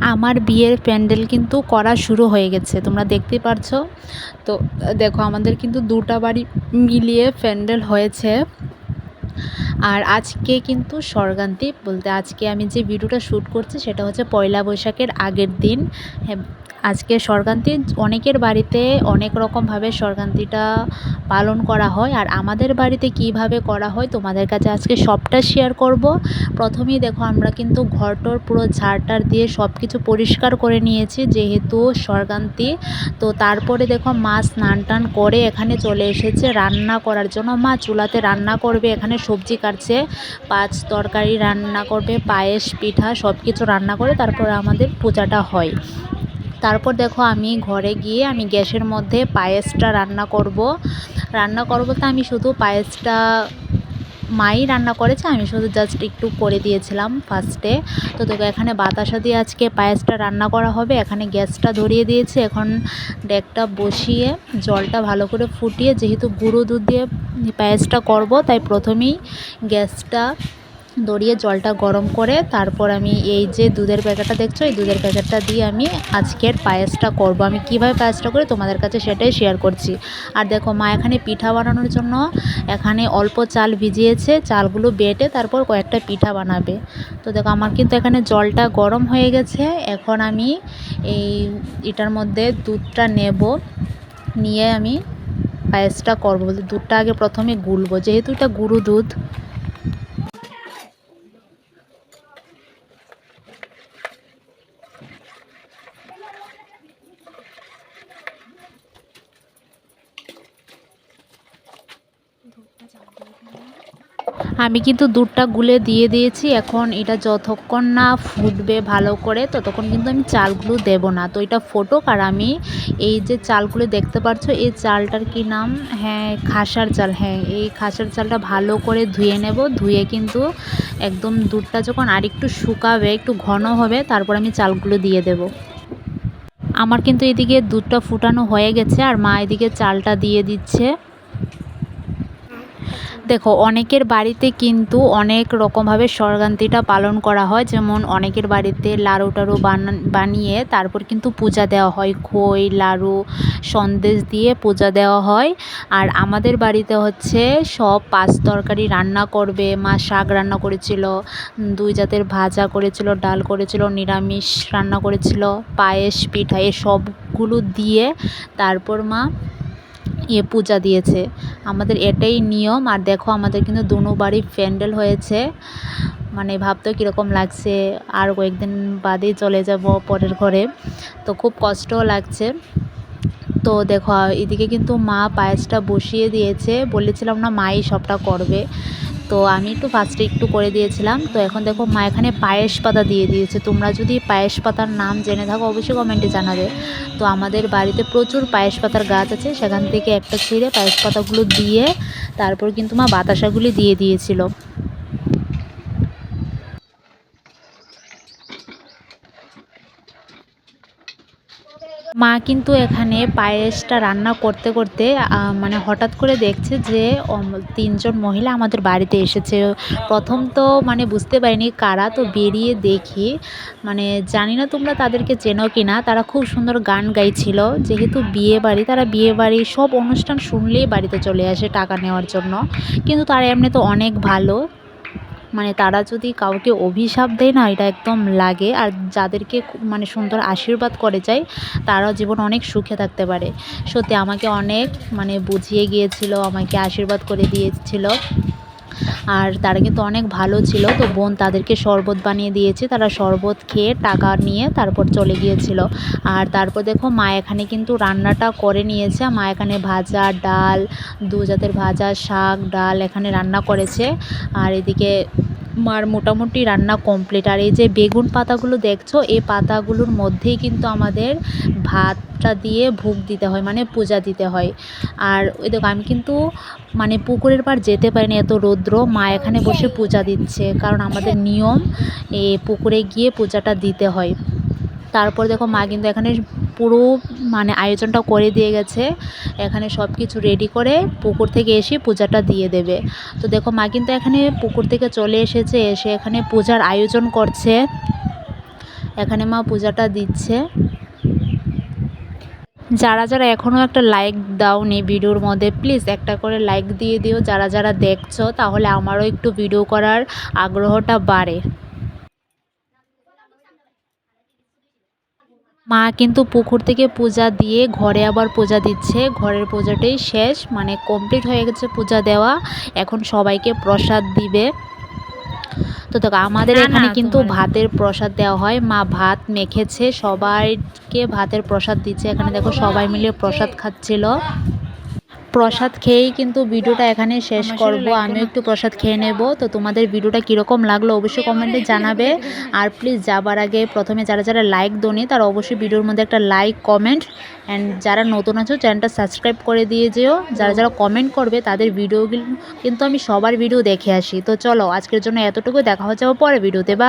আমার বিয়ের প্যান্ডেল কিন্তু করা শুরু হয়ে গেছে, তোমরা দেখতেই পারছ। তো, দেখো, আমাদের কিন্তু দুটা বাড়ি মিলিয়ে প্যান্ডেল হয়েছে। আর আজকে কিন্তু স্বর্গান্তি বলতে আজকে আমি যে ভিডিওটা শ্যুট করছি সেটা হচ্ছে পয়লা বৈশাখের আগের দিন। হ্যাঁ আজকে স্বর্গান্তি, অনেকের বাড়িতে অনেক রকমভাবে স্বর্গান্তিটা পালন করা হয়। আর আমাদের বাড়িতে কীভাবে করা হয় তোমাদের কাছে আজকে সবটা শেয়ার করব। প্রথমেই দেখো, আমরা কিন্তু ঘরটর পুরো ঝাড়টার দিয়ে সব কিছু পরিষ্কার করে নিয়েছি যেহেতু স্বর্গান্তি। তো তারপরে দেখো, মা স্নান টান করে এখানে চলে এসেছে রান্না করার জন্য। মা চুলাতে রান্না করবে, এখানে সবজি কাটছে, পাঁচ তরকারি রান্না করবে, পায়েস, পিঠা সব কিছু রান্না করে তারপরে আমাদের পূজাটা হয়। তারপর দেখো আমি ঘরে গিয়ে আমি গ্যাসের মধ্যে পায়েসটা রান্না করব। রান্না করব তো আমি শুধু পায়েসটা মাই রান্না করেছে, আমি শুধু জাস্ট একটু করে দিয়েছিলাম ফার্স্টে তো দেখো এখানে বাতাসা দিয়ে আজকে পায়েসটা রান্না করা হবে, এখানে গ্যাসটা ধরিয়ে দিয়েছি, এখন ডেকটা বসিয়ে জলটা ভালো করে ফুটিয়ে যেহেতু গুঁড়ো দুধ দিয়ে পায়েসটা করব, তাই প্রথমেই গ্যাসটা দড়িয়ে জলটা গরম করে তারপর আমি এই যে দুধের প্যাকেটটা দেখছ, এই দুধের প্যাকেটটা দিয়ে আমি আজকের পায়েসটা করব। আমি কীভাবে পায়েসটা করি তোমাদের কাছে সেটাই শেয়ার করছি। আর দেখো, মা এখানে পিঠা বানানোর জন্য এখানে অল্প চাল ভিজিয়েছে, চালগুলো বেটে তারপর কয়েকটা পিঠা বানাবে। তো দেখো, আমার কিন্তু এখানে জলটা গরম হয়ে গেছে। এখন আমি এই এটার মধ্যে দুধটা নেব, নিয়ে আমি পায়েসটা করব। দুধটা আগে প্রথমে গুলবো, যেহেতু এটা গুঁড়ো দুধ। আমি কিন্তু দুধটা গুলে দিয়ে দিয়েছি, এখন এটা যতক্ষণ না ফুটবে ভালো করে ততক্ষণ কিন্তু আমি চালগুলো দেব না। তো এটা ফোটোক আর আমি এই যে চালগুলো দেখতে পাচ্ছ এই চালটার কি নাম? হ্যাঁ খাসার চাল। হ্যাঁ এই খাসার চালটা ভালো করে ধুয়ে নেব। ধুয়ে কিন্তু একদম দুধটা যখন আর একটু শুকাবে, একটু ঘন হবে, তারপর আমি চালগুলো দিয়ে দেব। আমার কিন্তু এদিকে দুধটা ফুটানো হয়ে গেছে আর মা এদিকে চালটা দিয়ে দিচ্ছে। দেখো, অনেকের বাড়িতে কিন্তু অনেক রকমভাবে স্বর্গান্তিটা পালন করা হয়। যেমন অনেকের বাড়িতে লাড়ু টাড়ু বানিয়ে তারপর কিন্তু পূজা দেওয়া হয়। খই, লাড়ু সন্দেশ দিয়ে পূজা দেওয়া হয়। আর আমাদের বাড়িতে হচ্ছে সব পাঁচ তরকারি রান্না করবে। মা শাক রান্না করেছিল, দুই জাতের ভাজা করেছিল, ডাল করেছিল, নিরামিষ রান্না করেছিল, পায়েস, পিঠা, এসবগুলো দিয়ে তারপর মা পূজা দিয়েছে। আমাদের এটাই নিয়ম। আর দেখো, আমাদের কিন্তু দুনো বাড়ি প্যান্ডেল হয়েছে। মানে ভাবতেও কীরকম লাগছে, আর কয়েকদিন বাদেই চলে যাব পরের ঘরে। তো খুব কষ্টও লাগছে। তো দেখো, এদিকে কিন্তু মা পায়েসটা বসিয়ে দিয়েছে। বলেছিলাম না, মাই সবটা করবে। তো আমি একটু ফার্স্টে একটু করে দিয়েছিলাম। তো এখন দেখো মা এখানে পায়েস পাতা দিয়ে দিয়েছে। তোমরা যদি পায়েস পাতার নাম জেনে থাকো, অবশ্যই কমেন্টে জানাবে। তো আমাদের বাড়িতে প্রচুর পায়েস পাতার গাছ আছে। সেখান থেকে একটা ছিঁড়ে পায়েস পাতাগুলো দিয়ে তারপর কিন্তু মা বাতাসাগুলি দিয়ে দিয়েছিল। মা কিন্তু এখানে পায়েসটা রান্না করতে করতে মানে হঠাৎ করে দেখছে যে তিনজন মহিলা আমাদের বাড়িতে এসেছে। প্রথম তো মানে বুঝতে পারিনি কারা, তো বেরিয়ে দেখি। মানে জানি না তোমরা তাদেরকে চেনো কি না তারা খুব সুন্দর গান গাইছিল। যেহেতু বিয়ে বাড়ি, তারা বিয়ে বাড়ি সব অনুষ্ঠান শুনলেই বাড়িতে চলে আসে টাকা নেওয়ার জন্য। কিন্তু তারা এমনি তো অনেক ভালো। মানে তারা যদি কাউকে অভিশাপ দেয় না, এটা একদম লাগে। আর যাদেরকে মানে সুন্দর আশীর্বাদ করে যায়, তারাও জীবন অনেক সুখে থাকতে পারে। সত্যি, আমাকে অনেক মানে বুঝিয়ে গিয়েছিল, আমাকে আশীর্বাদ করে দিয়েছিল। আর তারা কিন্তু অনেক ভালো ছিল। তো বোন তাদেরকে শরবত বানিয়ে দিয়েছে। তারা শরবত খেয়ে টাকা নিয়ে তারপর চলে গিয়েছিল। আর তারপর দেখো মা এখানে কিন্তু রান্নাটা করে নিয়েছে। মা এখানে ভাজা, ডাল, দু জাতের ভাজা, শাক, ডাল এখানে রান্না করেছে। আর এদিকে মার মোটামুটি রান্না কমপ্লিট আর এই যে বেগুন পাতাগুলো দেখছ, এই পাতাগুলোর মধ্যেই কিন্তু আমাদের ভাতটা দিয়ে ভোগ দিতে হয় মানে পূজা দিতে হয়। আর ওই দেখো, আমি কিন্তু মানে পুকুরের পার যেতে পারিনি এত রৌদ্র, মা এখানে বসে পূজা দিচ্ছে। কারণ আমাদের নিয়ম, এ পুকুরে গিয়ে পূজাটা দিতে হয়। তারপর দেখো মা কিন্তু এখানে পুরো মানে আয়োজনটা করে দিয়ে গেছে। এখানে সব কিছু রেডি করে পুকুর থেকে এসে পূজাটা দিয়ে দেবে। তো দেখো মা কিন্তু এখানে পুকুর থেকে চলে এসেছে, এসে এখানে পূজার আয়োজন করছে। এখানে মা পূজাটা দিচ্ছে। যারা যারা এখনও একটা লাইক দাওনি ভিডিওর মধ্যে প্লিজ একটা করে লাইক দিয়ে দিও। যারা যারা দেখছ, তাহলে আমারও একটু ভিডিও করার আগ্রহটা বাড়ে। মা কিন্তু পুকুর থেকে পূজা দিয়ে ঘরে আবার পূজা দিচ্ছে। ঘরের পূজাটাই শেষ মানে কমপ্লিট হয়ে গেছে পূজা দেওয়া। এখন সবাইকে প্রসাদ দিবে। তো দেখো আমাদের এখানে কিন্তু ভাতের প্রসাদ দেওয়া হয়। মা ভাত মেখেছে সবাইকে ভাতের প্রসাদ দিচ্ছে। এখানে দেখো সবাই মিলে প্রসাদ খাচ্ছিল। প্রসাদ খেয়েই কিন্তু ভিডিওটা এখানে শেষ করব। আমিও একটু প্রসাদ খেয়ে নেব। তো তোমাদের ভিডিওটা কীরকম লাগল অবশ্যই কমেন্টে জানাবে। আর প্লিজ যাবার আগে প্রথমে যারা যারা লাইক দোনি তারা অবশ্যই ভিডিওর মধ্যে একটা লাইক কমেন্ট অ্যান্ড যারা নতুন আছো চ্যানেলটা সাবস্ক্রাইব করে দিয়ে যেও। যারা যারা কমেন্ট করবে তাদের ভিডিওগুলো কিন্তু আমি সবার ভিডিও দেখে আসি। তো চলো আজকের জন্য এতটুকু দেখা হচ্ছে পরে ভিডিওতে বা